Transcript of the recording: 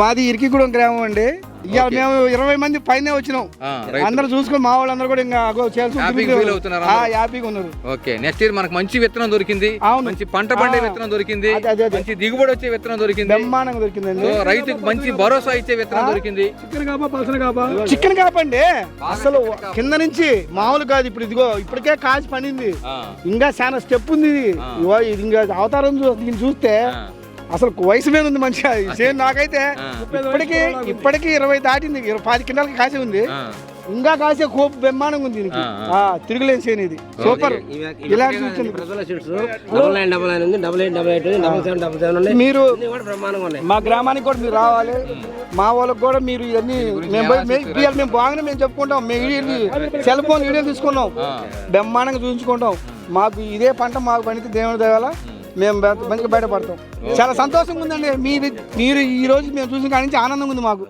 మాది ఇరికిగూడెం గ్రామం అండి. ఇవాళ మేము ఇరవై మంది పైన వచ్చినాం. అందరూ చూసుకొని మా వాళ్ళందరూ కూడా ఇంకా హ్యాపీగా ఉన్నారు. ఓకే నెక్స్ట్ ఇయర్ మనకు మంచి విత్తనం దొరికింది. మంచి పంట పండే. విత్తనం దొరికింది. మంచి దిగుబడి వచ్చే విత్తనం దొరికింది. బ్రహ్మాండంగా దొరికిందండి. సో రైతుకు మంచి భరోసా ఇచ్చే విత్తనం దొరికింది. చికెన్ కాపండి అసలు కింద నుంచి మామూలు కాదు ఇప్పుడు ఇదిగో ఇప్పటికే కాచి పండింది. ఇంకా చాలా స్టెప్ ఉంది ఇది. ఇంకా అవతారం చూస్తే అసలు వయసు మీద ఉంది మంచిగా సేమ్ నాకైతే. ఇప్పటికి ఇప్పటికి ఇరవై దాటింది ఇరవై పది కింటాలకి కాసి ఉంది. ఇంకా కాసే కోపు బ్రహ్మాండంగా ఉంది దీనికి. తిరుగులేని సేను ఇది. సూపర్ ఉంది మీరు మా గ్రామానికి కూడా మీరు రావాలి. మా వాళ్ళకి కూడా మీరు ఇవన్నీ మేము మేము ఇవాళ మేము బాగానే మేము చెప్పుకుంటాం. మేము సెల్ ఫోన్ వీడియో తీసుకున్నాం. బ్రహ్మాండంగా చూపించుకుంటాం. మాకు ఇదే పంట మాకు పండితే దేవుని దేవాల మేము బ- మంచిగా బయటపడతాం. చాలా సంతోషంగా ఉందండి. మీరు మీరు ఈ రోజు మేము చూసిన కాడి నుంచి ఆనందంగా ఉంది మాకు.